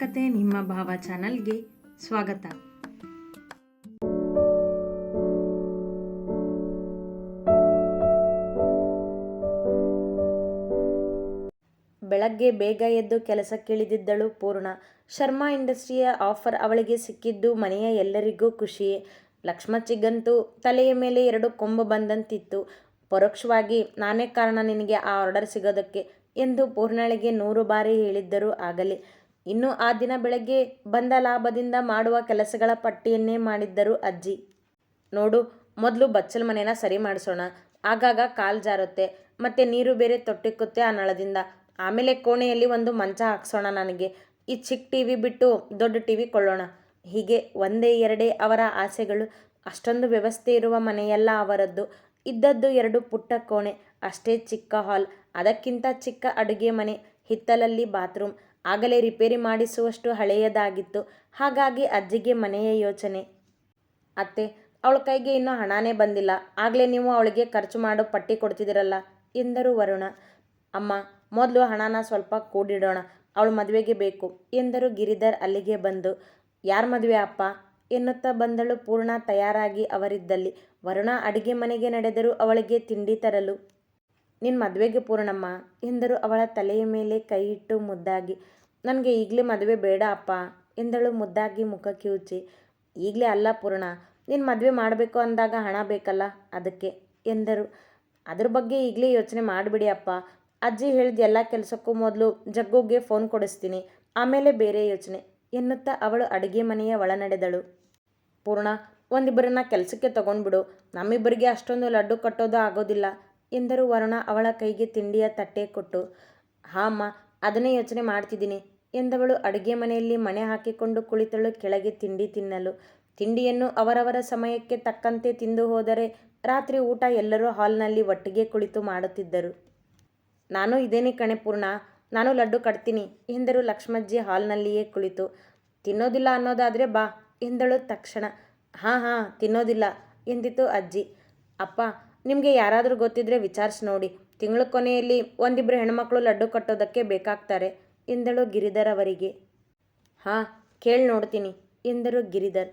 ಕತೆ ನಿಮ್ಮ ಭಾವ ಚಾನಲ್ಗೆ ಸ್ವಾಗತ. ಬೆಳಗ್ಗೆ ಬೇಗ ಎದ್ದು ಕೆಲಸಕ್ಕಿಳಿದಿದ್ದಳು ಪೂರ್ಣ. ಶರ್ಮಾ ಇಂಡಸ್ಟ್ರಿಯ ಆಫರ್ ಅವಳಿಗೆ ಸಿಕ್ಕಿದ್ದು ಮನೆಯ ಎಲ್ಲರಿಗೂ ಖುಷಿಯೇ ಲಕ್ಷ್ಮಚ್ಚಿಗಂತೂ ತಲೆಯ ಮೇಲೆ ಎರಡು ಕೊಂಬು ಬಂದಂತಿತ್ತು. ಪರೋಕ್ಷವಾಗಿ, ನಾನೇ ಕಾರಣ ನಿನಗೆ ಆ ಆರ್ಡರ್ ಸಿಗೋದಕ್ಕೆ ಎಂದು ಪೂರ್ಣಳಿಗೆ ನೂರು ಬಾರಿ ಹೇಳಿದ್ದರೂ ಆಗಲೇ. ಇನ್ನು ಆ ದಿನ ಬೆಳಗ್ಗೆ ಬಂದ ಲಾಭದಿಂದ ಮಾಡುವ ಕೆಲಸಗಳ ಪಟ್ಟಿಯನ್ನೇ ಮಾಡಿದ್ದರು ಅಜ್ಜಿ. ನೋಡು, ಮೊದಲು ಬಚ್ಚಲ ಮನೇನ ಸರಿ ಮಾಡಿಸೋಣ, ಆಗಾಗ ಕಾಲು ಜಾರುತ್ತೆ, ಮತ್ತೆ ನೀರು ಬೇರೆ ತೊಟ್ಟಿಕ್ಕುತ್ತೆ ಆ ನಳದಿಂದ. ಆಮೇಲೆ ಕೋಣೆಯಲ್ಲಿ ಒಂದು ಮಂಚ ಹಾಕ್ಸೋಣ ನನಗೆ. ಈ ಚಿಕ್ಕ ಟಿ ವಿ ಬಿಟ್ಟು ದೊಡ್ಡ ಟಿ ವಿ ಕೊಳ್ಳೋಣ. ಹೀಗೆ ಒಂದೇ ಎರಡೇ ಅವರ ಆಸೆಗಳು, ಅಷ್ಟೊಂದು ವ್ಯವಸ್ಥೆ ಇರುವ ಮನೆಯೆಲ್ಲ ಅವರದ್ದು. ಇದ್ದದ್ದು ಎರಡು ಪುಟ್ಟ ಕೋಣೆ, ಅಷ್ಟೇ ಚಿಕ್ಕ ಹಾಲ್, ಅದಕ್ಕಿಂತ ಚಿಕ್ಕ ಅಡುಗೆ ಮನೆ, ಹಿತ್ತಲಲ್ಲಿ ಬಾತ್ರೂಮ್. ಆಗಲೇ ರಿಪೇರಿ ಮಾಡಿಸುವಷ್ಟು ಹಳೆಯದಾಗಿತ್ತು. ಹಾಗಾಗಿ ಅಜ್ಜಿಗೆ ಮನೆಯ ಯೋಚನೆ. ಅತ್ತೆ, ಅವಳ ಕೈಗೆ ಇನ್ನೂ ಹಣನೇ ಬಂದಿಲ್ಲ. ಆಗಲೇ ನೀವು ಅವಳಿಗೆ ಖರ್ಚು ಮಾಡೋ ಪಟ್ಟಿ ಕೊಡ್ತಿದ್ದೀರಲ್ಲ? ಎಂದರು ವರುಣ. ಅಮ್ಮ, ಮೊದಲು ಹಣನ ಸ್ವಲ್ಪ ಕೂಡಿಡೋಣ, ಅವಳ ಮದುವೆಗೆ ಬೇಕು ಎಂದರು ಗಿರಿಧರ್ ಅಲ್ಲಿಗೆ ಬಂದು. ಯಾರ ಮದುವೆ ಅಪ್ಪ? ಎನ್ನುತ್ತಾ ಬಂದಳು ಪೂರ್ಣ ತಯಾರಾಗಿ ಅವರಿದ್ದಲ್ಲಿ. ವರುಣ ಅಡಿಗೆ ಮನೆಗೆ ನಡೆದರು ಅವಳಿಗೆ ತಿಂಡಿ ತರಲು ನಿನ್ನ ಮದುವೆಗೆ ಪೂರ್ಣಮ್ಮ ಎಂದರು ಅವಳ ತಲೆಯ ಮೇಲೆ ಕೈ ಇಟ್ಟು ಮುದ್ದಾಗಿ. ನನಗೆ ಈಗಲೇ ಮದುವೆ ಬೇಡ ಅಪ್ಪ ಎಂದಳು ಮುದ್ದಾಗಿ ಮುಖ ಕಿವುಚಿ. ಈಗಲೇ ಅಲ್ಲ ಪೂರ್ಣ, ನೀನು ಮದುವೆ ಮಾಡಬೇಕು ಅಂದಾಗ ಹಣ ಬೇಕಲ್ಲ ಅದಕ್ಕೆ ಎಂದರು. ಅದ್ರ ಬಗ್ಗೆ ಈಗಲೇ ಯೋಚನೆ ಮಾಡಿಬಿಡಿ ಅಪ್ಪ. ಅಜ್ಜಿ ಹೇಳಿದ ಎಲ್ಲ ಕೆಲಸಕ್ಕೂ ಮೊದಲು ಜಗ್ಗುಗೆ ಫೋನ್ ಕೊಡಿಸ್ತೀನಿ, ಆಮೇಲೆ ಬೇರೆ ಯೋಚನೆ ಎನ್ನುತ್ತಾ ಅವಳು ಅಡುಗೆ ಮನೆಯ ಒಳನಡೆದಳು. ಪೂರ್ಣ, ಒಂದಿಬ್ಬರನ್ನ ಕೆಲಸಕ್ಕೆ ತಗೊಂಡ್ಬಿಡು, ನಮ್ಮಿಬ್ಬರಿಗೆ ಅಷ್ಟೊಂದು ಲಡ್ಡು ಕಟ್ಟೋದು ಆಗೋದಿಲ್ಲ. ಎಂದರು ವರುಣ, ಅವಳ ಕೈಗೆ ತಿಂಡಿಯ ತಟ್ಟೆ ಕೊಟ್ಟು ಹಾಮ್ಮ ಅದನ್ನೇ ಯೋಚನೆ ಮಾಡ್ತಿದ್ದೀನಿ ಎಂದವಳು ಅಡುಗೆ ಮನೆಯಲ್ಲಿ ಮಣೆ ಹಾಕಿಕೊಂಡು ಕುಳಿತಳು ಕೆಳಗೆ ತಿಂಡಿ ತಿನ್ನಲು. ತಿಂಡಿಯನ್ನು ಅವರವರ ಸಮಯಕ್ಕೆ ತಕ್ಕಂತೆ ತಿಂದು ಹೋದರೆ ರಾತ್ರಿ ಊಟ ಎಲ್ಲರೂ ಹಾಲ್ನಲ್ಲಿ ಒಟ್ಟಿಗೆ ಕುಳಿತು ಮಾಡುತ್ತಿದ್ದರು. ನಾನು ಇದೇನೇ ಕಣೆ ಪೂರ್ಣ, ನಾನು ಲಡ್ಡು ಕಟ್ತೀನಿ ಎಂದರು ಲಕ್ಷ್ಮಜ್ಜಿ ಹಾಲ್ನಲ್ಲಿಯೇ ಕುಳಿತು. ತಿನ್ನೋದಿಲ್ಲ ಅನ್ನೋದಾದರೆ ಬಾ ಎಂದಳು ತಕ್ಷಣ. ಹಾಂ ಹಾಂ, ತಿನ್ನೋದಿಲ್ಲ ಎಂದಿತು ಅಜ್ಜಿ. ಅಪ್ಪ ನಿಮಗೆ ಯಾರಾದರೂ ಗೊತ್ತಿದ್ರೆ ವಿಚಾರಿಸಿ ನೋಡಿ. ತಿಂಗಳ ಕೊನೆಯಲ್ಲಿ ಒಂದಿಬ್ಬರು ಹೆಣ್ಮಕ್ಳು ಲಡ್ಡು ಕಟ್ಟೋದಕ್ಕೆ ಬೇಕಾಗ್ತಾರೆ. ಎಂದಳು ಗಿರಿಧರ್ ಅವರಿಗೆ. ಹಾಂ, ಕೇಳಿ ನೋಡ್ತೀನಿ, ಎಂದರು ಗಿರಿಧರ್.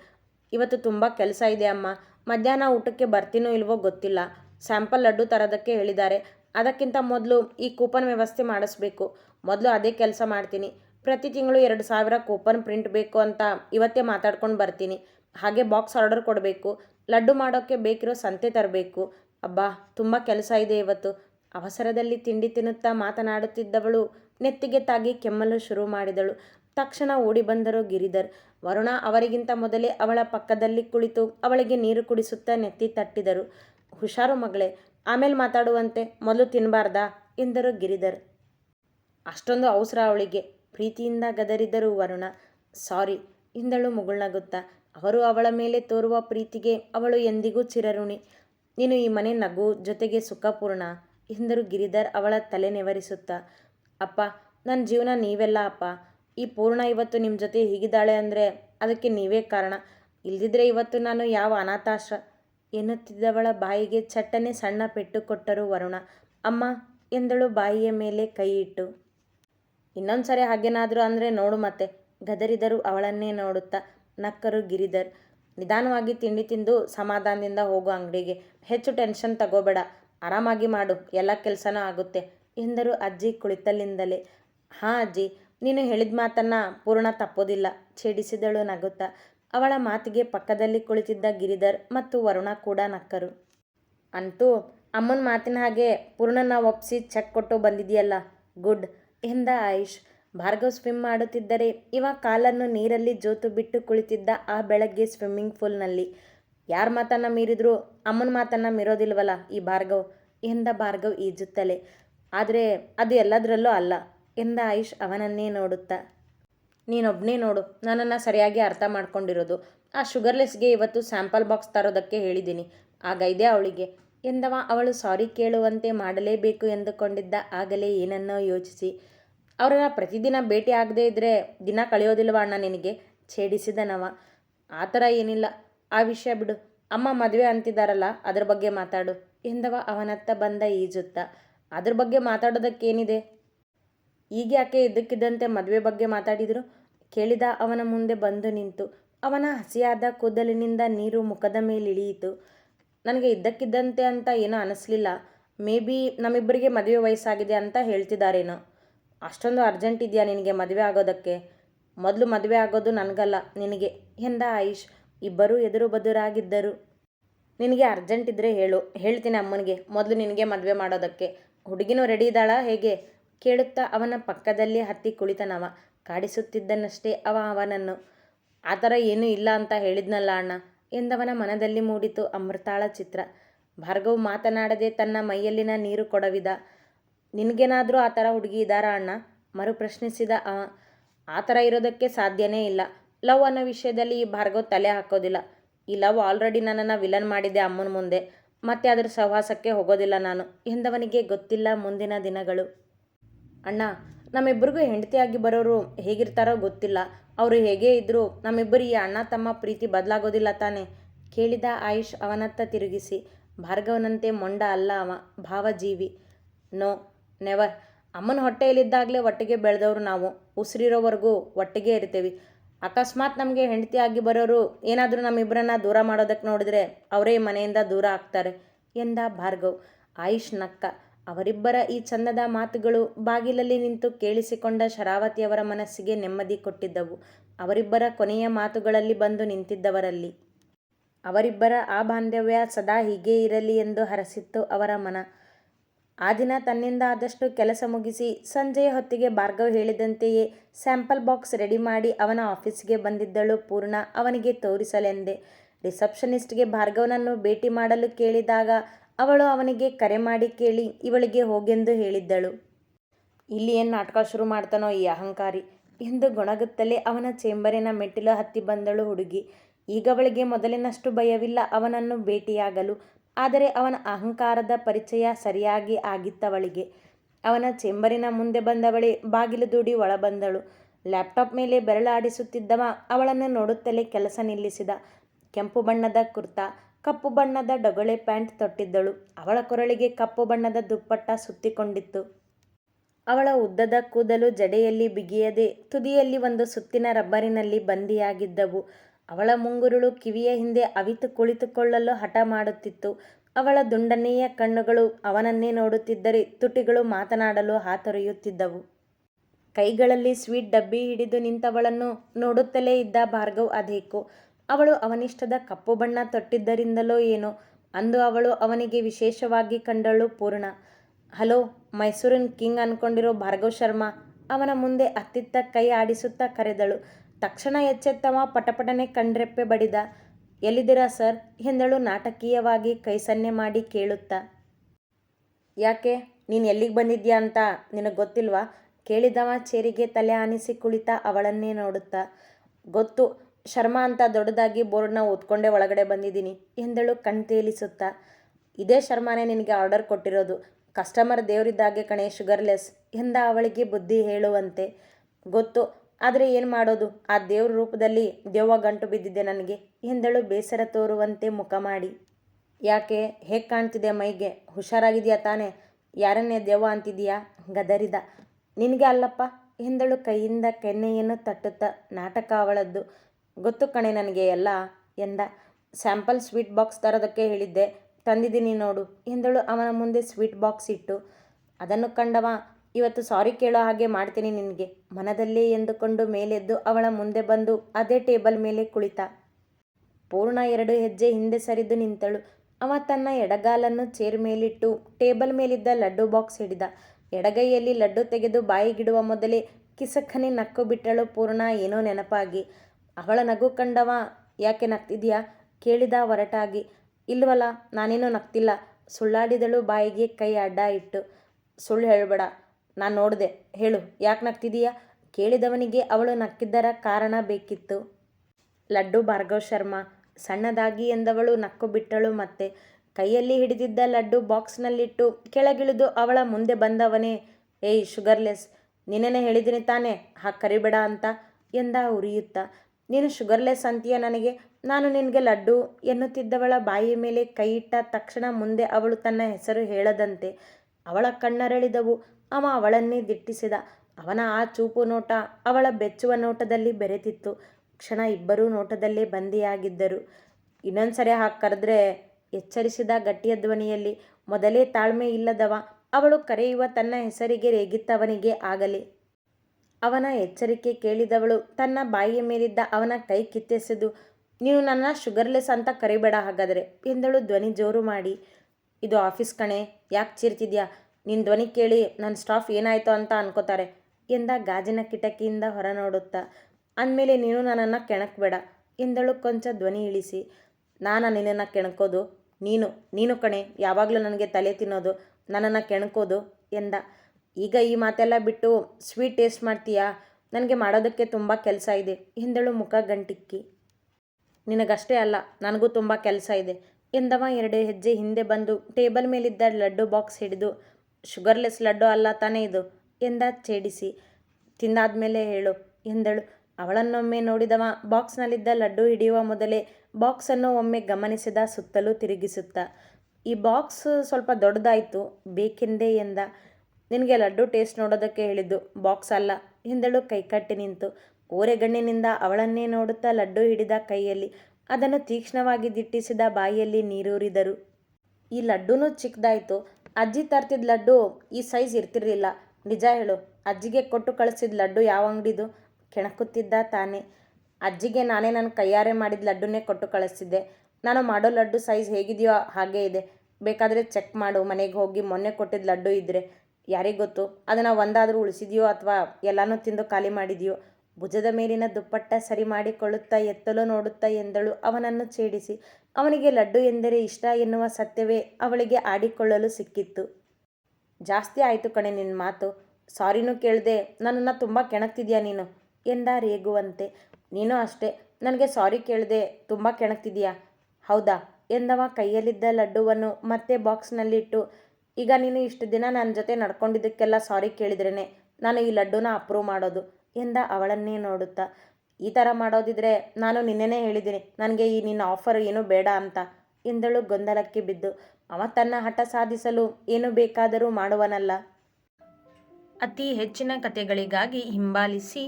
ಇವತ್ತು ತುಂಬ ಕೆಲಸ ಇದೆ ಅಮ್ಮ. ಮಧ್ಯಾಹ್ನ ಊಟಕ್ಕೆ ಬರ್ತೀನೋ ಇಲ್ವೋ ಗೊತ್ತಿಲ್ಲ. ಸ್ಯಾಂಪಲ್ ಲಡ್ಡು ತರೋದಕ್ಕೆ ಹೇಳಿದ್ದಾರೆ. ಅದಕ್ಕಿಂತ ಮೊದಲು ಈ ಕೂಪನ್ ವ್ಯವಸ್ಥೆ ಮಾಡಿಸ್ಬೇಕು. ಮೊದಲು ಅದೇ ಕೆಲಸ ಮಾಡ್ತೀನಿ. ಪ್ರತಿ ತಿಂಗಳು ಎರಡು ಸಾವಿರ ಕೂಪನ್ ಪ್ರಿಂಟ್ ಬೇಕು ಅಂತ ಇವತ್ತೇ ಮಾತಾಡ್ಕೊಂಡು ಬರ್ತೀನಿ. ಹಾಗೆ ಬಾಕ್ಸ್ ಆರ್ಡರ್ ಕೊಡಬೇಕು. ಲಡ್ಡು ಮಾಡೋಕ್ಕೆ ಬೇಕಿರೋ ಸಂತೆ ತರಬೇಕು. ಅಬ್ಬಾ, ತುಂಬ ಕೆಲಸ ಇದೆ ಇವತ್ತು. ಅವಸರದಲ್ಲಿ ತಿಂಡಿ ತಿನ್ನುತ್ತಾ ಮಾತನಾಡುತ್ತಿದ್ದವಳು ನೆತ್ತಿಗೆ ತಾಗಿ ಕೆಮ್ಮಲು ಶುರು ಮಾಡಿದಳು. ತಕ್ಷಣ ಓಡಿ ಬಂದರು ಗಿರಿಧರ್. ವರುಣ ಅವರಿಗಿಂತ ಮೊದಲೇ ಅವಳ ಪಕ್ಕದಲ್ಲಿ ಕುಳಿತು ಅವಳಿಗೆ ನೀರು ಕುಡಿಸುತ್ತಾ ನೆತ್ತಿ ತಟ್ಟಿದರು. ಹುಷಾರು ಮಗಳೇ, ಆಮೇಲೆ ಮಾತಾಡುವಂತೆ ಮೊದಲು ತಿನ್ನಬಾರ್ದಾ ಎಂದರು ಗಿರಿಧರ್. ಅಷ್ಟೊಂದು ಅವಸರ ಅವಳಿಗೆ. ಪ್ರೀತಿಯಿಂದ ಗದರಿದರು ವರುಣ. ಸಾರಿ ಎಂದಳು ಮುಗುಳ್ನಗುತ್ತಾ. ಅವರು ಅವಳ ಮೇಲೆ ತೋರುವ ಪ್ರೀತಿಗೆ ಅವಳು ಎಂದಿಗೂ ಚಿರಋಣಿ. ನೀನು ಈ ಮನೆ ನಗು ಜೊತೆಗೆ ಸುಖಪೂರ್ಣ. ಎಂದರು ಗಿರಿಧರ್ ಅವಳ ತಲೆ ನೆವರಿಸುತ್ತಾ, ಅಪ್ಪ, ನನ್ನ ಜೀವನ ನೀವೆಲ್ಲ ಅಪ್ಪ. ಈ ಪೂರ್ಣ ಇವತ್ತು ನಿಮ್ಮ ಜೊತೆ ಹೀಗಿದ್ದಾಳೆ ಅಂದರೆ ಅದಕ್ಕೆ ನೀವೇ ಕಾರಣ. ಇಲ್ದಿದ್ರೆ ಇವತ್ತು ನಾನು ಯಾವ ಅನಾಥಾಶ್ರ ಎನ್ನುತ್ತಿದ್ದವಳ ಬಾಯಿಗೆ ಚಟ್ಟನೆ ಸಣ್ಣ ಪೆಟ್ಟು ಕೊಟ್ಟರು ವರುಣ. ಅಮ್ಮ, ಎಂದಳು ಬಾಯಿಯ ಮೇಲೆ ಕೈ ಇಟ್ಟು. ಇನ್ನೊಂದು ಸರಿ ಹಾಗೇನಾದರೂ ಅಂದರೆ ನೋಡು ಮತ್ತೆ, ಗದರಿದರು ಅವಳನ್ನೇ ನೋಡುತ್ತಾ ನಕ್ಕರು ಗಿರಿಧರ್. ನಿಧಾನವಾಗಿ ತಿಂಡಿ ತಿಂದು ಸಮಾಧಾನದಿಂದ ಹೋಗು ಅಂಗಡಿಗೆ. ಹೆಚ್ಚು ಟೆನ್ಷನ್ ತಗೋಬೇಡ. ಆರಾಮಾಗಿ ಮಾಡು. ಎಲ್ಲ ಕೆಲಸನೂ ಆಗುತ್ತೆ ಎಂದರು ಅಜ್ಜಿ ಕುಳಿತಲ್ಲಿಂದಲೇ. ಹಾಂ ಅಜ್ಜಿ, ನೀನು ಹೇಳಿದ ಮಾತನ್ನು ಪೂರ್ಣ ತಪ್ಪೋದಿಲ್ಲ, ಛೇಡಿಸಿದಳು ನಗುತ್ತಾ. ಅವಳ ಮಾತಿಗೆ ಪಕ್ಕದಲ್ಲಿ ಕುಳಿತಿದ್ದ ಗಿರಿಧರ್ ಮತ್ತು ವರುಣ ಕೂಡ ನಕ್ಕರು. ಅಂತೂ, ಅಮ್ಮನ ಮಾತಿನ ಹಾಗೆ ಪೂರ್ಣನ ಒಪ್ಪಿಸಿ ಚೆಕ್ ಕೊಟ್ಟು ಬಂದಿದೆಯಲ್ಲ? ಗುಡ್, ಎಂದ ಆಯುಷ್. ಭಾರ್ಗವ್ ಸ್ವಿಮ್ ಮಾಡುತ್ತಿದ್ದರೆ ಇವ ಕಾಲನ್ನು ನೀರಲ್ಲಿ ಜೋತು ಬಿಟ್ಟು ಕುಳಿತಿದ್ದ ಆ ಬೆಳಗ್ಗೆ ಸ್ವಿಮ್ಮಿಂಗ್ ಪೂಲ್ನಲ್ಲಿ. ಯಾರ ಮಾತನ್ನು ಮೀರಿದ್ರು ಅಮ್ಮನ ಮಾತನ್ನು ಮೀರೋದಿಲ್ವಲ್ಲ ಈ ಭಾರ್ಗವ್? ಎಂದ ಭಾರ್ಗವ್ ಈಜುತ್ತಲೇ. ಆದರೆ ಅದು ಎಲ್ಲದರಲ್ಲೂ ಅಲ್ಲ, ಎಂದ ಆಯುಷ್ ಅವನನ್ನೇ ನೋಡುತ್ತಾ. ನೀನೊಬ್ಬನೇ ನೋಡು, ನನ್ನನ್ನು ಸರಿಯಾಗಿ ಅರ್ಥ ಮಾಡ್ಕೊಂಡಿರೋದು. ಆ ಶುಗರ್ಲೆಸ್ಗೆ ಇವತ್ತು ಸ್ಯಾಂಪಲ್ ಬಾಕ್ಸ್ ತರೋದಕ್ಕೆ ಹೇಳಿದ್ದೀನಿ ಆಗ ಇದೆ ಅವಳಿಗೆ. ಎಂದವ ಅವಳು ಸಾರಿ ಕೇಳುವಂತೆ ಮಾಡಲೇಬೇಕು ಎಂದುಕೊಂಡಿದ್ದ, ಆಗಲೇ ಏನನ್ನೋ ಯೋಚಿಸಿ. ಅವರನ್ನ ಪ್ರತಿದಿನ ಭೇಟಿ ಆಗದೇ ಇದ್ದರೆ ದಿನ ಕಳೆಯೋದಿಲ್ವ ಅಣ್ಣ ನಿನಗೆ? ಛೇಡಿಸಿದನವ ಆ ಥರ ಏನಿಲ್ಲ. ಆ ವಿಷಯ ಬಿಡು. ಅಮ್ಮ ಮದುವೆ ಅಂತಿದ್ದಾರಲ್ಲ ಅದ್ರ ಬಗ್ಗೆ ಮಾತಾಡು. ಎಂದವ ಅವನತ್ತ ಬಂದ ಈಜುತ್ತ ಅದ್ರ ಬಗ್ಗೆ ಮಾತಾಡೋದಕ್ಕೇನಿದೆ? ಈಗ ಯಾಕೆ ಇದ್ದಕ್ಕಿದ್ದಂತೆ ಮದುವೆ ಬಗ್ಗೆ ಮಾತಾಡಿದರು. ಕೇಳಿದ ಅವನ ಮುಂದೆ ಬಂದು ನಿಂತು. ಅವನ ಹಸಿಯಾದ ಕೂದಲಿನಿಂದ ನೀರು ಮುಖದ ಮೇಲೆ ಇಳಿಯಿತು. ನನಗೆ ಇದ್ದಕ್ಕಿದ್ದಂತೆ ಅಂತ ಏನೂ ಅನಿಸ್ಲಿಲ್ಲ. ಮೇ ಬಿ ನಮ್ಮಿಬ್ಬರಿಗೆ ಮದುವೆ ವಯಸ್ಸಾಗಿದೆ ಅಂತ ಹೇಳ್ತಿದ್ದಾರೇನೋ. ಅಷ್ಟೊಂದು ಅರ್ಜೆಂಟ್ ಇದೆಯಾ ನಿನಗೆ ಮದುವೆ ಆಗೋದಕ್ಕೆ? ಮೊದಲು ಮದುವೆ ಆಗೋದು ನನಗಲ್ಲ, ನಿನಗೆ. ಎಂದ ಆಯುಷ್. ಇಬ್ಬರೂ ಎದುರು ಬದುರಾಗಿದ್ದರು. ನಿನಗೆ ಅರ್ಜೆಂಟ್ ಇದ್ದರೆ ಹೇಳು. ಹೇಳ್ತೀನಿ ಅಮ್ಮನಿಗೆ, ಮೊದಲು ನಿನಗೆ ಮದುವೆ ಮಾಡೋದಕ್ಕೆ. ಹುಡುಗಿನೂ ರೆಡಿ ಇದ್ದಾಳಾ ಹೇಗೆ? ಕೇಳುತ್ತಾ ಅವನ ಪಕ್ಕದಲ್ಲಿ ಹತ್ತಿ ಕುಳಿತನವ. ಕಾಡಿಸುತ್ತಿದ್ದನಷ್ಟೇ ಅವ ಅವನನ್ನು. ಆ ಥರ ಏನೂ ಇಲ್ಲ ಅಂತ ಹೇಳಿದ್ನಲ್ಲ ಅಣ್ಣ, ಎಂದವನ ಮನದಲ್ಲಿ ಮೂಡಿತು ಅಮೃತಾಳ ಚಿತ್ರ. ಭಾರ್ಗವ್ ಮಾತನಾಡದೆ ತನ್ನ ಮೈಯಲ್ಲಿನ ನೀರು ಕೊಡವಿದ. ನಿನಗೇನಾದರೂ ಆ ಥರ ಹುಡುಗಿ ಇದ್ದಾರಾ ಅಣ್ಣ? ಮರು ಪ್ರಶ್ನಿಸಿದ ಆ ಥರ ಇರೋದಕ್ಕೆ ಸಾಧ್ಯನೇ ಇಲ್ಲ. ಲವ್ ಅನ್ನೋ ವಿಷಯದಲ್ಲಿ ಈ ಭಾರ್ಗವ್ ತಲೆ ಹಾಕೋದಿಲ್ಲ. ಈ ಲವ್ ಆಲ್ರೆಡಿ ನನ್ನನ್ನು ವಿಲನ್ ಮಾಡಿದೆ ಅಮ್ಮನ ಮುಂದೆ. ಮತ್ತೆ ಅದರ ಸಹವಾಸಕ್ಕೆ ಹೋಗೋದಿಲ್ಲ ನಾನು. ಎಂದವನಿಗೆ ಗೊತ್ತಿಲ್ಲ ಮುಂದಿನ ದಿನಗಳು. ಅಣ್ಣ, ನಮ್ಮಿಬ್ಬರಿಗೂ ಹೆಂಡತಿಯಾಗಿ ಬರೋರು ಹೇಗಿರ್ತಾರೋ ಗೊತ್ತಿಲ್ಲ. ಅವರು ಹೇಗೇ ಇದ್ದರೂ ನಮ್ಮಿಬ್ಬರು ಈ ಅಣ್ಣ ತಮ್ಮ ಪ್ರೀತಿ ಬದಲಾಗೋದಿಲ್ಲ ತಾನೆ. ಕೇಳಿದ ಆಯುಷ್ ಅವನತ್ತ ತಿರುಗಿಸಿ, ಭಾರ್ಗವನಂತೆ ಮೊಂಡ ಅಲ್ಲ ಅವ, ಭಾವಜೀವಿ. ನೋ ನೆವರ್ ಅಮ್ಮನ ಹೊಟ್ಟೆಯಲ್ಲಿದ್ದಾಗಲೇ ಒಟ್ಟಿಗೆ ಬೆಳೆದವರು ನಾವು. ಉಸಿರಿರೋವರೆಗೂ ಒಟ್ಟಿಗೆ ಇರ್ತೀವಿ ಅಕಸ್ಮಾತ್ ನಮಗೆ ಹೆಂಡತಿಯಾಗಿ ಬರೋರು ಏನಾದರೂ ನಮ್ಮಿಬ್ಬರನ್ನ ದೂರ ಮಾಡೋದಕ್ಕೆ ನೋಡಿದ್ರೆ ಅವರೇ ಮನೆಯಿಂದ ದೂರ ಆಗ್ತಾರೆ ಎಂದ ಭಾರ್ಗವ್. ಆಯುಷ್ ನಕ್ಕ ಅವರಿಬ್ಬರ ಈ ಚಂದದ ಮಾತುಗಳು ಬಾಗಿಲಲ್ಲಿ ನಿಂತು ಕೇಳಿಸಿಕೊಂಡ ಶರಾವತಿಯವರ ಮನಸ್ಸಿಗೆ ನೆಮ್ಮದಿ ಕೊಟ್ಟಿದ್ದವು. ಅವರಿಬ್ಬರ ಕೊನೆಯ ಮಾತುಗಳಲ್ಲಿ ಬಂದು ನಿಂತಿದ್ದವರಲ್ಲಿ. ಅವರಿಬ್ಬರ ಆ ಬಾಂಧವ್ಯ ಸದಾ ಹೀಗೇ ಇರಲಿ ಎಂದು ಹರಸಿತ್ತು ಅವರ ಮನ. ಆ ದಿನ ತನ್ನಿಂದ ಆದಷ್ಟು ಕೆಲಸ ಮುಗಿಸಿ ಸಂಜೆಯ ಹೊತ್ತಿಗೆ ಭಾರ್ಗವ್ ಹೇಳಿದಂತೆಯೇ ಸ್ಯಾಂಪಲ್ ಬಾಕ್ಸ್ ರೆಡಿ ಮಾಡಿ ಅವನ ಆಫೀಸ್ಗೆ ಬಂದಿದ್ದಳು ಪೂರ್ಣ ಅವನಿಗೆ ತೋರಿಸಲೆಂದೆ. ರಿಸೆಪ್ಷನಿಸ್ಟ್ಗೆ ಭಾರ್ಗವನನ್ನು ಭೇಟಿ ಮಾಡಲು ಕೇಳಿದಾಗ ಅವಳು ಅವನಿಗೆ ಕರೆ ಮಾಡಿ ಕೇಳಿ ಇವಳಿಗೆ ಹೋಗೆಂದು ಹೇಳಿದ್ದಳು. ಇಲ್ಲಿ ಏನು ನಾಟಕ ಶುರು ಮಾಡ್ತಾನೋ ಈ ಅಹಂಕಾರಿ ಎಂದು ಗೊಣಗುತ್ತಲೇ ಅವನ ಚೇಂಬರಿನ ಮೆಟ್ಟಿಲು ಹತ್ತಿ ಬಂದಳು ಹುಡುಗಿ. ಈಗ ಅವಳಿಗೆ ಮೊದಲಿನಷ್ಟು ಭಯವಿಲ್ಲ ಅವನನ್ನು ಭೇಟಿಯಾಗಲು ಆದರೆ ಅವನ ಅಹಂಕಾರದ ಪರಿಚಯ ಸರಿಯಾಗಿ ಆಗಿತ್ತವಳಿಗೆ. ಅವನ ಚೇಂಬರಿನ ಮುಂದೆ ಬಂದವಳೆ ಬಾಗಿಲು ದೂಡಿ ಒಳಬಂದಳು. ಲ್ಯಾಪ್ಟಾಪ್ ಮೇಲೆ ಬೆರಳಾಡಿಸುತ್ತಿದ್ದವ ಅವಳನ್ನು ನೋಡುತ್ತಲೇ ಕೆಲಸ ನಿಲ್ಲಿಸಿದ. ಕೆಂಪು ಬಣ್ಣದ ಕುರ್ತಾ, ಕಪ್ಪು ಬಣ್ಣದ ಡೊಗಳೆ ಪ್ಯಾಂಟ್ ತೊಟ್ಟಿದ್ದಳು. ಅವಳ ಕೊರಳಿಗೆ ಕಪ್ಪು ಬಣ್ಣದ ದುಪ್ಪಟ್ಟ ಸುತ್ತಿಕೊಂಡಿತ್ತು. ಅವಳ ಉದ್ದದ ಕೂದಲು ಜಡೆಯಲ್ಲಿ ಬಿಗಿಯದೆ ತುದಿಯಲ್ಲಿ ಒಂದು ಸುತ್ತಿನ ರಬ್ಬರಿನಲ್ಲಿ ಬಂದಿಯಾಗಿದ್ದವು. ಅವಳ ಮುಂಗುರುಳು ಕಿವಿಯ ಹಿಂದೆ ಅವಿತು ಕುಳಿತುಕೊಳ್ಳಲು ಹಠ ಮಾಡುತ್ತಿತ್ತು. ಅವಳ ದುಂಡನೆಯ ಕಣ್ಣುಗಳು ಅವನನ್ನೇ ನೋಡುತ್ತಿದ್ದರೆ ತುಟಿಗಳು ಮಾತನಾಡಲು ಹಾತೊರೆಯುತ್ತಿದ್ದವು. ಕೈಗಳಲ್ಲಿ ಸ್ವೀಟ್ ಡಬ್ಬಿ ಹಿಡಿದು ನಿಂತವಳನ್ನು ನೋಡುತ್ತಲೇ ಇದ್ದ ಭಾರ್ಗವ್ ಅದೇಕೋ, ಅವಳು ಅವನಿಷ್ಟದ ಕಪ್ಪು ಬಣ್ಣ ತೊಟ್ಟಿದ್ದರಿಂದಲೋ ಏನೋ, ಅಂದು ಅವಳು ಅವನಿಗೆ ವಿಶೇಷವಾಗಿ ಕಂಡಳು ಪೂರ್ಣ. ಹಲೋ, ಮೈಸೂರಿನ ಕಿಂಗ್ ಅನ್ಕೊಂಡಿರೋ ಭಾರ್ಗವ್ ಶರ್ಮಾ, ಅವನ ಮುಂದೆ ಅತ್ತಿತ್ತ ಕೈ ಆಡಿಸುತ್ತಾ ಕರೆದಳು. ತಕ್ಷಣ ಎಚ್ಚೆತ್ತವ, ಪಟಪಟನೆ ಕಣ್ರೆಪ್ಪೆ ಬಡಿದ. ಎಲ್ಲಿದ್ದೀರಾ ಸರ್? ಎಂದಳು ನಾಟಕೀಯವಾಗಿ ಕೈ ಸನ್ನೆ ಮಾಡಿ ಕೇಳುತ್ತಾ. ಯಾಕೆ? ನೀನು ಎಲ್ಲಿಗೆ ಬಂದಿದ್ಯಾ ಅಂತ ನಿನಗೆ ಗೊತ್ತಿಲ್ವಾ? ಕೇಳಿದವ ಚೇರಿಗೆ ತಲೆ ಆನಿಸಿ ಕುಳಿತ ಅವಳನ್ನೇ ನೋಡುತ್ತಾ. ಗೊತ್ತು, ಶರ್ಮಾ ಅಂತ ದೊಡ್ಡದಾಗಿ ಬೋರ್ಡ್ನ ಓದ್ಕೊಂಡೇ ಒಳಗಡೆ ಬಂದಿದ್ದೀನಿ ಎಂದಳು ಕಣ್ತೇಲಿಸುತ್ತಾ ಇದೇ ಶರ್ಮಾನೇ ನಿನಗೆ ಆರ್ಡರ್ ಕೊಟ್ಟಿರೋದು. ಕಸ್ಟಮರ್ ದೇವರಿದ್ದಾಗೆ ಕಣೆ ಶುಗರ್ಲೆಸ್ ಎಂದ ಅವಳಿಗೆ ಬುದ್ಧಿ ಹೇಳುವಂತೆ. ಗೊತ್ತು ಆದರೆ ಏನು ಮಾಡೋದು? ಆ ದೇವ್ರ ರೂಪದಲ್ಲಿ ದೆವ್ವ ಗಂಟು ಬಿದ್ದಿದೆ ನನಗೆ. ಎಂದಳು ಬೇಸರ ತೋರುವಂತೆ ಮುಖ ಮಾಡಿ. ಯಾಕೆ? ಹೇಗೆ ಕಾಣ್ತಿದೆ ಮೈಗೆ? ಹುಷಾರಾಗಿದೆಯಾ ತಾನೇ? ಯಾರನ್ನೇ ದೆವ್ವ ಅಂತಿದೀಯಾ? ಗದರಿದ. ನಿನಗೆ ಅಲ್ಲಪ್ಪ? ಎಂದಳು ಕೈಯಿಂದ ಕೆನ್ನೆಯನ್ನು ತಟ್ಟುತ್ತಾ ನಾಟಕ ಅವಳದ್ದು. ಗೊತ್ತು ಕಣೆ ನನಗೆ ಎಲ್ಲ ಎಂದ. ಸ್ಯಾಂಪಲ್ ಸ್ವೀಟ್ ಬಾಕ್ಸ್ ತರೋದಕ್ಕೆ ಹೇಳಿದ್ದೆ. ತಂದಿದ್ದೀನಿ ನೋಡು ಎಂದಳು ಅವನ ಮುಂದೆ ಸ್ವೀಟ್ ಬಾಕ್ಸ್ ಇಟ್ಟು. ಅದನ್ನು ಕಂಡವ ಇವತ್ತು ಸಾರಿ ಕೇಳೋ ಹಾಗೆ ಮಾಡ್ತೀನಿ ನಿನಗೆ. ಮನದಲ್ಲೇ ಎಂದುಕೊಂಡು ಮೇಲೆದ್ದು ಅವಳ ಮುಂದೆ ಬಂದು ಅದೇ ಟೇಬಲ್ ಮೇಲೆ ಕುಳಿತ. ಪೂರ್ಣ ಎರಡು ಹೆಜ್ಜೆ ಹಿಂದೆ ಸರಿದು ನಿಂತಳು. ಅವ ತನ್ನ ಎಡಗಾಲನ್ನು ಚೇರ್ ಮೇಲಿಟ್ಟು ಟೇಬಲ್ ಮೇಲಿದ್ದ ಲಡ್ಡು ಬಾಕ್ಸ್ ಹಿಡಿದ. ಎಡಗೈಯಲ್ಲಿ ಲಡ್ಡು ತೆಗೆದು ಬಾಯಿಗಿಡುವ ಮೊದಲೇ ಕಿಸಕ್ಕನೆ ನಕ್ಕು ಬಿಟ್ಟಳು ಪೂರ್ಣ ಏನೋ ನೆನಪಾಗಿ. ಅವಳ ನಗು ಕಂಡವ, ಯಾಕೆ ನಗ್ತಿದ್ಯಾ? ಕೇಳಿದ ಒರಟಾಗಿ. ಇಲ್ವಲ್ಲ, ನಾನೇನೂ ನಗ್ತಿಲ್ಲ. ಸುಳ್ಳಾಡಿದಳು ಬಾಯಿಗೆ ಕೈ ಅಡ್ಡ ಇಟ್ಟು. ಸುಳ್ಳು ಹೇಳಬೇಡ. ನಾನು ನೋಡಿದೆ, ಹೇಳು, ಯಾಕೆ ನಗ್ತಿದೀಯಾ? ಕೇಳಿದವನಿಗೆ ಅವಳು ನಕ್ಕಿದ್ದರ ಕಾರಣ ಬೇಕಿತ್ತು. ಲಡ್ಡು ಭಾರ್ಗವ್ ಶರ್ಮಾ, ಸಣ್ಣದಾಗಿ ಎಂದವಳು ನಕ್ಕು ಬಿಟ್ಟಳು ಮತ್ತೆ ಕೈಯಲ್ಲಿ ಹಿಡಿದಿದ್ದ ಲಡ್ಡು ಬಾಕ್ಸ್ನಲ್ಲಿಟ್ಟು ಕೆಳಗಿಳಿದು ಅವಳ ಮುಂದೆ ಬಂದವನೇ, ಏಯ್, ಶುಗರ್ಲೆಸ್, ನಿನ್ನೆನೆ ಹೇಳಿದ್ದೀನಿ ತಾನೇ ಹಾ ಕರಿಬೇಡ ಅಂತ ಎಂದ ಉರಿಯುತ್ತಾ. ನೀನು ಶುಗರ್ಲೆಸ್ ಅಂತೀಯ ನನಗೆ? ನಾನು ನಿನಗೆ ಲಡ್ಡು ಎನ್ನುತ್ತಿದ್ದವಳ ಬಾಯಿ ಮೇಲೆ ಕೈಯಿಟ್ಟ ತಕ್ಷಣ ಮುಂದೆ ಅವಳು ತನ್ನ ಹೆಸರು ಹೇಳದಂತೆ, ಅವಳ ಕಣ್ಣರಳಿದವು. ಅವ ಅವಳನ್ನೇ ದಿಟ್ಟಿಸಿದ. ಅವನ ಆ ಚೂಪು ನೋಟ ಅವಳ ಬೆಚ್ಚುವ ನೋಟದಲ್ಲಿ ಬೆರೆತಿತ್ತು. ಕ್ಷಣ ಇಬ್ಬರೂ ನೋಟದಲ್ಲೇ ಬಂದಿಯಾಗಿದ್ದರು. ಇನ್ನೊಂದ್ಸರಿ ಹಾಗೆ ಕರೆದ್ರೆ ಎಚ್ಚರಿಸಿದ ಗಟ್ಟಿಯ ಧ್ವನಿಯಲ್ಲಿ, ಮೊದಲೇ ತಾಳ್ಮೆ ಇಲ್ಲದವ, ಅವಳು ಕರೆಯುವ ತನ್ನ ಹೆಸರಿಗೆ ರೇಗಿತ್ತವನಿಗೆ ಆಗಲಿ. ಅವನ ಎಚ್ಚರಿಕೆ ಕೇಳಿದವಳು ತನ್ನ ಬಾಯಿಯ ಮೇಲಿದ್ದ ಅವನ ಕೈ ಕಿತ್ತೆಸೆದು, ನೀನು ನನ್ನ ಶುಗರ್ಲೆಸ್ ಅಂತ ಕರಿಬೇಡ ಹಾಗಾದರೆ ಎಂದಳು ಧ್ವನಿ ಜೋರು ಮಾಡಿ. ಇದು ಆಫೀಸ್ ಕಣೆ, ಯಾಕೆ ಚೀರ್ತಿದ್ಯಾ? ನಿನ್ನ ಧ್ವನಿ ಕೇಳಿ ನನ್ನ ಸ್ಟಾಫ್ ಏನಾಯಿತು ಅಂತ ಅನ್ಕೋತಾರೆ. ಎಂದ ಗಾಜಿನ ಕಿಟಕಿಯಿಂದ ಹೊರ ನೋಡುತ್ತಾ, ಅಂದಮೇಲೆ ನೀನು ನನ್ನನ್ನು ಕೆಣಕಬೇಡ. ಎಂದಳು ಕೊಂಚ ಧ್ವನಿ ಇಳಿಸಿ. ನಾನು ನಿನ್ನನ್ನು ಕೆಣಕೋದು? ನೀನು ನೀನು ಕಣೆ, ಯಾವಾಗಲೂ ನನಗೆ ತಲೆ ತಿನ್ನೋದು, ನನ್ನನ್ನು ಕೆಣಕೋದು? ಎಂದ. ಈಗ ಈ ಮಾತೆಲ್ಲ ಬಿಟ್ಟು ಸ್ವೀಟ್ ಟೇಸ್ಟ್ ಮಾಡ್ತೀಯಾ? ನನಗೆ ಮಾಡೋದಕ್ಕೆ ತುಂಬ ಕೆಲಸ ಇದೆ, ಎಂದಳು ಮುಖ ಗಂಟಿಕ್ಕಿ. ನಿನಗಷ್ಟೇ ಅಲ್ಲ, ನನಗೂ ತುಂಬ ಕೆಲಸ ಇದೆ, ಎಂದವ ಎರಡು ಹೆಜ್ಜೆ ಹಿಂದೆ ಬಂದು ಟೇಬಲ್ ಮೇಲಿದ್ದ ಲಡ್ಡು ಬಾಕ್ಸ್ ಹಿಡಿದು ಶುಗರ್ಲೆಸ್ ಲಡ್ಡು ಅಲ್ಲ ತಾನೇ ಇದು? ಎಂದ ಛೇಡಿಸಿ. ತಿಂದಾದ್ಮೇಲೆ ಹೇಳು, ಎಂದಳು. ಅವಳನ್ನೊಮ್ಮೆ ನೋಡಿದವ. ಬಾಕ್ಸ್ನಲ್ಲಿದ್ದ ಲಡ್ಡು ಹಿಡಿಯುವ ಮೊದಲೇ ಬಾಕ್ಸನ್ನು ಒಮ್ಮೆ ಗಮನಿಸಿದ ಸುತ್ತಲೂ ತಿರುಗಿಸುತ್ತಾ. ಈ ಬಾಕ್ಸ್ ಸ್ವಲ್ಪ ದೊಡ್ಡದಾಯಿತು, ಬೇಕೆಂದೇ ಎಂದ. ನಿನಗೆ ಲಡ್ಡು ಟೇಸ್ಟ್ ನೋಡೋದಕ್ಕೆ ಹೇಳಿದ್ದು, ಬಾಕ್ಸ್ ಅಲ್ಲ ಎಂದಳು ಕೈಕಟ್ಟಿ ನಿಂತು. ಓರೆಗಣ್ಣಿನಿಂದ ಅವಳನ್ನೇ ನೋಡುತ್ತಾ ಲಡ್ಡು ಹಿಡಿದ ಕೈಯಲ್ಲಿ ಅದನ್ನು ತೀಕ್ಷ್ಣವಾಗಿ ದಿಟ್ಟಿಸಿದ ಬಾಯಿಯಲ್ಲಿ ನೀರೂರಿದರು. ಈ ಲಡ್ಡುನೂ ಚಿಕ್ಕದಾಯಿತು ಅಜ್ಜಿ ತರ್ತಿದ್ದ ಲಡ್ಡು ಈ ಸೈಜ್ ಇರ್ತಿರಲಿಲ್ಲ. ನಿಜ ಹೇಳು, ಅಜ್ಜಿಗೆ ಕೊಟ್ಟು ಕಳಿಸಿದ ಲಡ್ಡು ಯಾವ ಅಂಗಡಿದು? ಕೆಣಕುತ್ತಿದ್ದ ತಾನೇ. ಅಜ್ಜಿಗೆ ನಾನೇ ನನ್ನ ಕೈಯಾರೆ ಮಾಡಿದ ಲಡ್ಡುನೇ ಕೊಟ್ಟು ಕಳಿಸಿದ್ದೆ. ನಾನು ಮಾಡೋ ಲಡ್ಡು ಸೈಜ್ ಹೇಗಿದೆಯೋ ಹಾಗೇ ಇದೆ. ಬೇಕಾದರೆ ಚೆಕ್ ಮಾಡು, ಮನೆಗೆ ಹೋಗಿ ಮೊನ್ನೆ ಕೊಟ್ಟಿದ್ದ ಲಡ್ಡು ಇದ್ದರೆ ಯಾರಿಗೆ ಗೊತ್ತು? ಅದನ್ನು ಒಂದಾದರೂ ಉಳಿಸಿದೆಯೋ ಅಥವಾ ಎಲ್ಲನೂ ತಿಂದು ಖಾಲಿ ಮಾಡಿದೆಯೋ? ಭುಜದ ಮೇಲಿನ ದುಪ್ಪಟ್ಟ ಸರಿ ಮಾಡಿಕೊಳ್ಳುತ್ತಾ ಎತ್ತಲು ನೋಡುತ್ತಾ ಎಂದಳು. ಅವನನ್ನು ಛೇಡಿಸಿ, ಅವನಿಗೆ ಲಡ್ಡು ಎಂದರೆ ಇಷ್ಟ ಎನ್ನುವ ಸತ್ಯವೇ ಅವಳಿಗೆ ಆಡಿಕೊಳ್ಳಲು ಸಿಕ್ಕಿತ್ತು. ಜಾಸ್ತಿ ಆಯಿತು ಕಣೆ ನಿನ್ನ ಮಾತು. ಸಾರಿನೂ ಕೇಳಿದೆ, ನನ್ನನ್ನು ತುಂಬ ಕೆಣಕ್ತಿದ್ಯಾ ನೀನು? ಎಂದ ರೇಗುವಂತೆ. ನೀನು ಅಷ್ಟೇ. ನನಗೆ ಸಾರಿ ಕೇಳಿದೆ ತುಂಬ ಕೆಣಕ್ತಿದ್ಯಾ? ಹೌದಾ? ಎಂದವ ಕೈಯಲ್ಲಿದ್ದ ಲಡ್ಡುವನ್ನು ಮತ್ತೆ ಬಾಕ್ಸ್ನಲ್ಲಿಟ್ಟು, ಈಗ ನೀನು ಇಷ್ಟು ದಿನ ನನ್ನ ಜೊತೆ ನಡ್ಕೊಂಡಿದ್ದಕ್ಕೆಲ್ಲ ಸಾರಿ ಕೇಳಿದ್ರೇ ನಾನು ಈ ಲಡ್ಡುನ ಅಪ್ರೂವ್ ಮಾಡೋದು. ಎಂದ ಅವಳನ್ನೇ ನೋಡುತ್ತಾ, ಈ ಥರ ಮಾಡೋದಿದ್ರೆ ನಾನು ನಿನ್ನೆನೇ ಹೇಳಿದ್ದೀನಿ, ನನಗೆ ಈ ನಿನ್ನ ಆಫರ್ ಏನು ಬೇಡ ಅಂತ ಎಂದಳು ಗೊಂದಲಕ್ಕೆ ಬಿದ್ದು, ಅವ ತನ್ನ ಹಠ ಸಾಧಿಸಲು ಏನು ಬೇಕಾದರೂ ಮಾಡುವನಲ್ಲ. ಅತಿ ಹೆಚ್ಚಿನ ಕಥೆಗಳಿಗಾಗಿ ಹಿಂಬಾಲಿಸಿ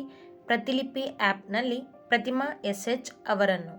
ಪ್ರತಿಲಿಪಿ ಆ್ಯಪ್ನಲ್ಲಿ ಪ್ರತಿಮಾ ಎಸ್ ಎಚ್ ಅವರನ್ನು.